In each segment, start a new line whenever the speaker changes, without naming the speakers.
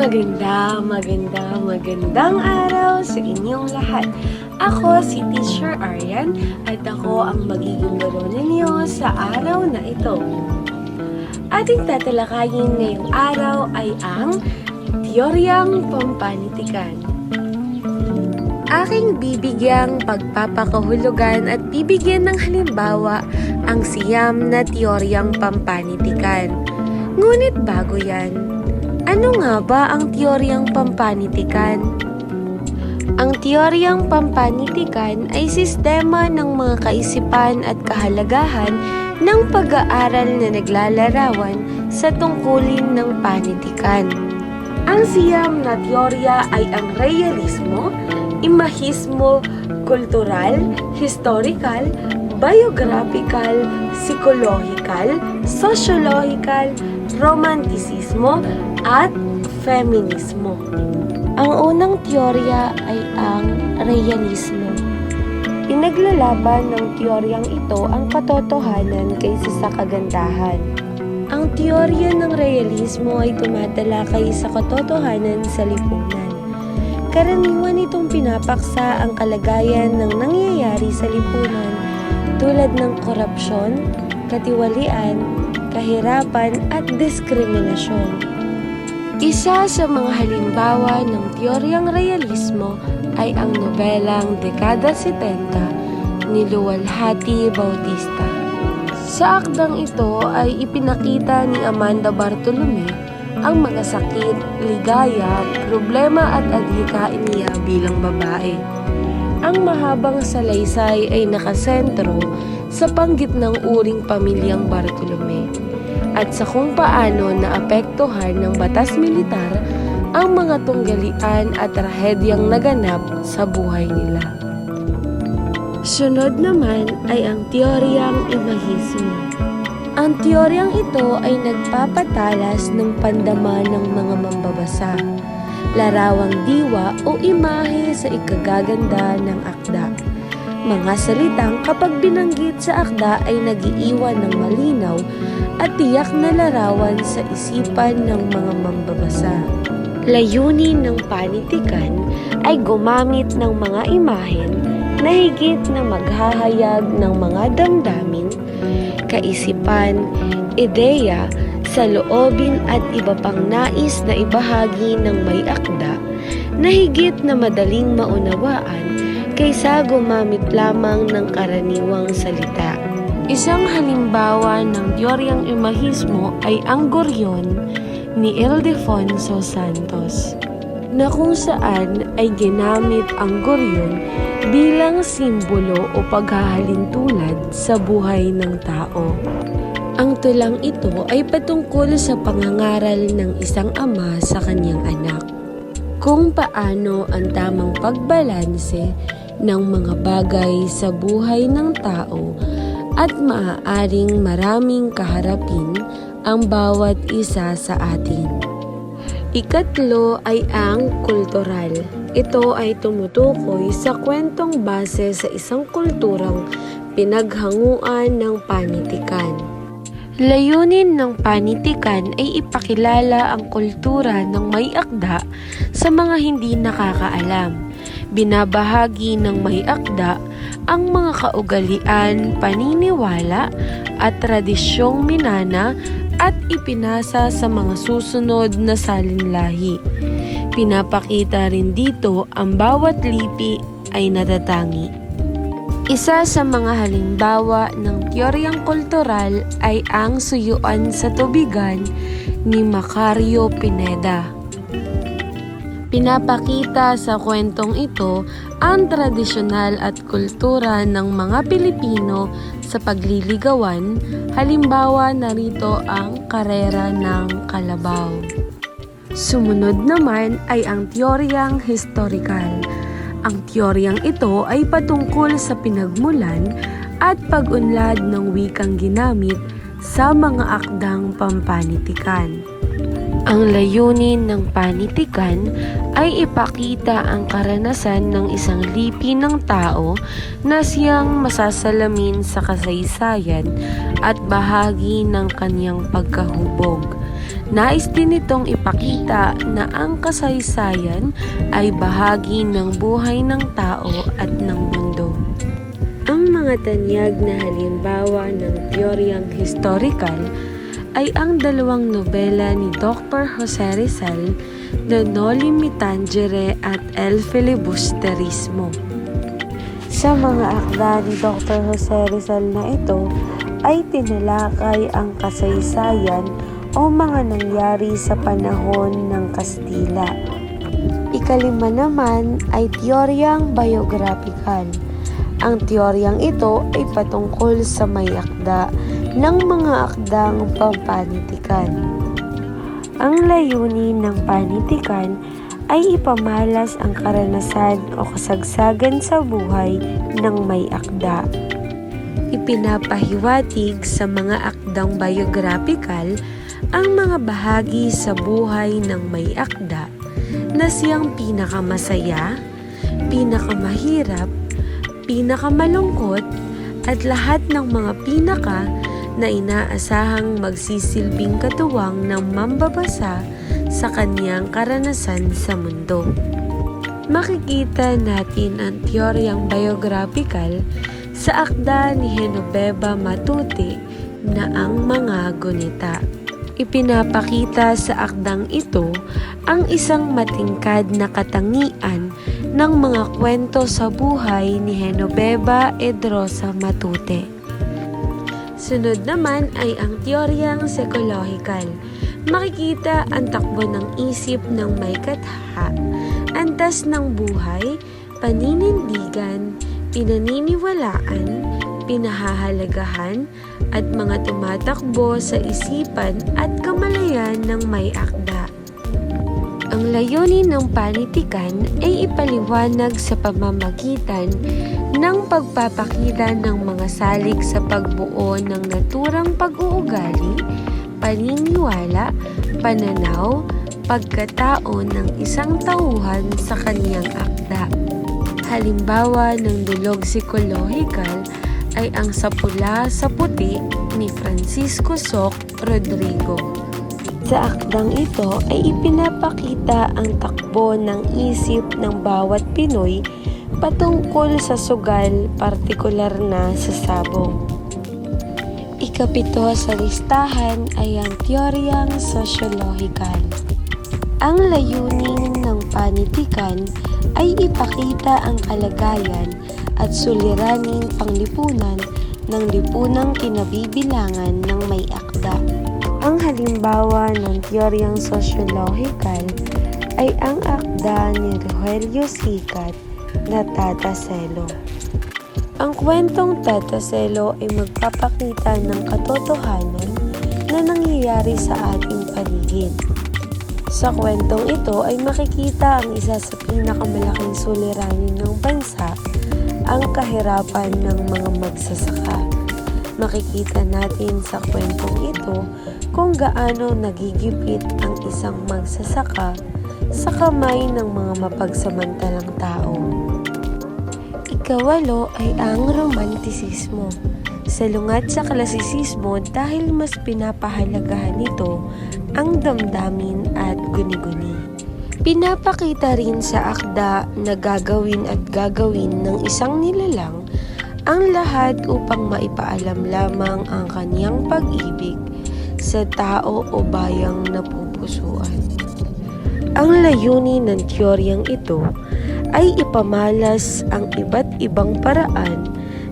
Maganda, maganda, magandang araw sa inyong lahat. Ako si Teacher Aryan at ako ang magiging guro ninyo sa araw na ito. Ating tatalakayin ngayong araw ay ang Teoryang Pampanitikan. Aking bibigyang pagpapakahulugan at bibigyan ng halimbawa ang siyam na teoryang pampanitikan. Ngunit bago yan, ano nga ba ang teoryang pampanitikan? Ang teoryang pampanitikan ay sistema ng mga kaisipan at kahalagahan ng pag-aaral na naglalarawan sa tungkulin ng panitikan. Ang siyam na teorya ay ang realismo, imahismo, kultural, historical, biographical, psychological, sociological, romantisismo, at feminismo. Ang unang teorya ay ang realismo. Pinaglalaban ng teoryang ito ang katotohanan kaysa sa kagandahan. Ang teorya ng realismo ay tumatalakay sa katotohanan sa lipunan. Karaniwan itong pinapaksa ang kalagayan ng nangyayari sa lipunan tulad ng korupsyon, katiwalian, kahirapan at diskriminasyon. Isa sa mga halimbawa ng teoryang realismo ay ang nobelang Dekada 70 ni Luwalhati Bautista. Sa akdang ito ay ipinakita ni Amanda Bartolome ang mga sakit, ligaya, problema at adhikain niya bilang babae. Ang mahabang salaysay ay nakasentro sa panggitnang uring pamilyang Bartolome at sa kung paano naapektuhan ng batas militar ang mga tunggalian at trahedyang naganap sa buhay nila. Sunod naman ay ang teoryang imahismo. Ang teoryang ito ay nagpapatalas ng pandama ng mga mambabasa, larawang diwa o imahe sa ikagaganda ng akda. Mga salitang kapag binanggit sa akda ay nagiiwan ng malinaw at tiyak na larawan sa isipan ng mga mambabasa. Layunin ng panitikan ay gumamit ng mga imahen na higit na maghahayag ng mga damdamin, kaisipan, ideya, sa loobin at iba pang nais na ibahagi ng may akda na higit na madaling maunawaan kaysa gumamit lamang ng karaniwang salita. Isang halimbawa ng teoryang imahismo ay ang goryon ni Ildefonso Santos na kung saan ay ginamit ang goryon bilang simbolo o paghahalintulad sa buhay ng tao. Ang tulang ito ay patungkol sa pangangaral ng isang ama sa kanyang anak. Kung paano ang tamang pagbalanse ng mga bagay sa buhay ng tao at maaaring maraming kaharapin ang bawat isa sa atin. Ikatlo ay ang kultural. Ito ay tumutukoy sa kwentong base sa isang kulturang pinaghanguan ng panitikan. Layunin ng panitikan ay ipakilala ang kultura ng may akda sa mga hindi nakakaalam. Binabahagi ng may akda ang mga kaugalian, paniniwala at tradisyong minana at ipinasa sa mga susunod na salinlahi. Pinapakita rin dito ang bawat lipi ay natatangi. Isa sa mga halimbawa ng teoryang kultural ay ang suyuan sa tubigan ni Macario Pineda. Pinapakita sa kwentong ito ang tradisyonal at kultura ng mga Pilipino sa pagliligawan, halimbawa narito ang karera ng kalabaw. Sumunod naman ay ang teoryang historical. Ang teoryang ito ay patungkol sa pinagmulan at pag-unlad ng wikang ginamit sa mga akdang pampanitikan. Ang layunin ng panitikan ay ipakita ang karanasan ng isang lipi ng tao na siyang masasalamin sa kasaysayan at bahagi ng kanyang pagkahubog. nais din itong ipakita na ang kasaysayan ay bahagi ng buhay ng tao at ng mundo. Ang mga tanyag na halimbawa ng teoryang historical ay ang dalawang nobela ni Dr. Jose Rizal na Noli Me Tangere at El Filibusterismo. Sa mga akda ni Dr. Jose Rizal na ito ay tinalakay ang kasaysayan o mga nangyari sa panahon ng Kastila. Ikalima naman ay teoryang biographical. Ang teoryang ito ay patungkol sa may akda ng mga akdang pampanitikan. Ang layunin ng panitikan ay ipamalas ang karanasan o kasagsagan sa buhay ng may akda. Ipinapahiwatig sa mga akdang biographical ang mga bahagi sa buhay ng may akda na siyang pinakamasaya, pinakamahirap, pinakamalungkot at lahat ng mga pinaka na inaasahang magsisilbing katuwang ng mambabasa sa kanyang karanasan sa mundo. Makikita natin ang teoryang biographical sa akda ni Genoveva Matute na ang mga gunita. Ipinapakita sa akdang ito ang isang matingkad na katangian ng mga kwento sa buhay ni Genoveva Edrosa Matute. Sunod naman ay ang teoryang psychological. Makikita ang takbo ng isip ng may katha, antas ng buhay, paninindigan, pinaniniwalaan, pinahahalagahan, at mga tumatakbo sa isipan at kamalayan ng may akda. Ang layunin ng panitikan ay ipaliwanag sa pamamagitan ng pagpapakita ng mga salik sa pagbuo ng naturang pag-uugali, paniniwala, pananaw, pagkatao ng isang tauhan sa kaniyang akda. Halimbawa ng dulog psikolohikal ay ang Sapula sa Puti ni Francisco Soc Rodrigo. Sa akdang ito ay ipinapakita ang takbo ng isip ng bawat Pinoy patungkol sa sugal partikular na sa sabong. Ikapito sa listahan ay ang teoryang sosyologikal. Ang layunin ng panitikan ay ipakita ang kalagayan at suliraning panglipunan ng lipunang kinabibilangan ng may akda. Ang halimbawa ng teoryang sosyologikal ay ang akda ni Rogelio Sicat na Tata Selo. Ang kwentong Tata Selo ay magpapakita ng katotohanan na nangyayari sa ating paligid. Sa kwentong ito ay makikita ang isa sa pinakamalaking suliranin ng bansa, ang kahirapan ng mga magsasaka. Makikita natin sa kwentong ito kung gaano nagigipit ang isang magsasaka sa kamay ng mga mapagsamantalang tao. Ikawalo ay ang romantisismo. Salungat sa klasisismo dahil mas pinapahalagahan nito ang damdamin at guni-guni. Pinapakita rin sa akda na gagawin at gagawin ng isang nilalang ang lahat upang maipaalam lamang ang kaniyang pag-ibig sa tao o bayang napupusuan. Ang layunin ng teoryang ito ay ipamalas ang iba't ibang paraan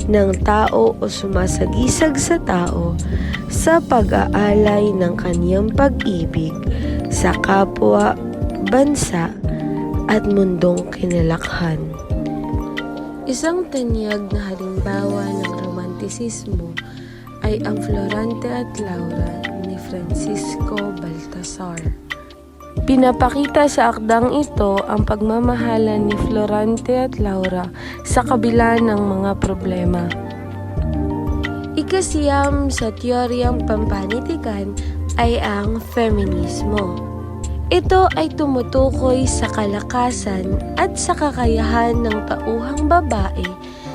ng tao o sumasagisag sa tao sa pag-aalay ng kaniyang pag-ibig sa kapwa, bansa, at mundong kinalakhan. Isang tanyag na halimbawa ng romantisismo ay ang Florante at Laura Francisco Baltasar. Pinapakita sa akdang ito ang pagmamahalan ni Florante at Laura sa kabila ng mga problema. Ikasiyam sa teoryang pampanitikan ay ang feminismo. Ito ay tumutukoy sa kalakasan at sa kakayahan ng tauhang babae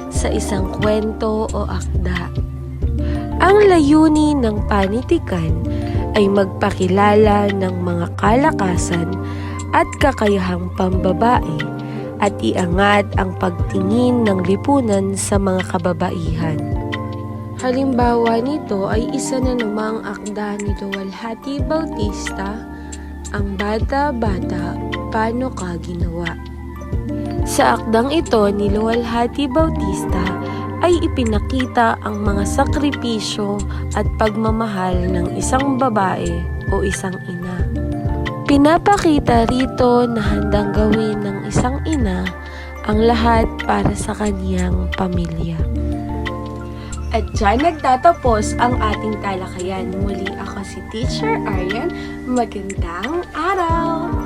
sa isang kwento o akda. Ang layunin ng panitikan ay magpakilala ng mga kalakasan at kakayahang pambabae at iangat ang pagtingin ng lipunan sa mga kababaihan. Halimbawa nito ay isa na namang akda ni Duwalhati Bautista, ang Bata-Bata, Paano Ka Ginawa. Sa akdang ito ni Luwalhati Bautista ay ipinakita ang mga sakripisyo at pagmamahal ng isang babae o isang ina. Pinapakita rito na handang gawin ng isang ina ang lahat para sa kaniyang pamilya. At dyan nagtatapos ang ating talakayan. Muli ako si Teacher Aryan. Magandang araw!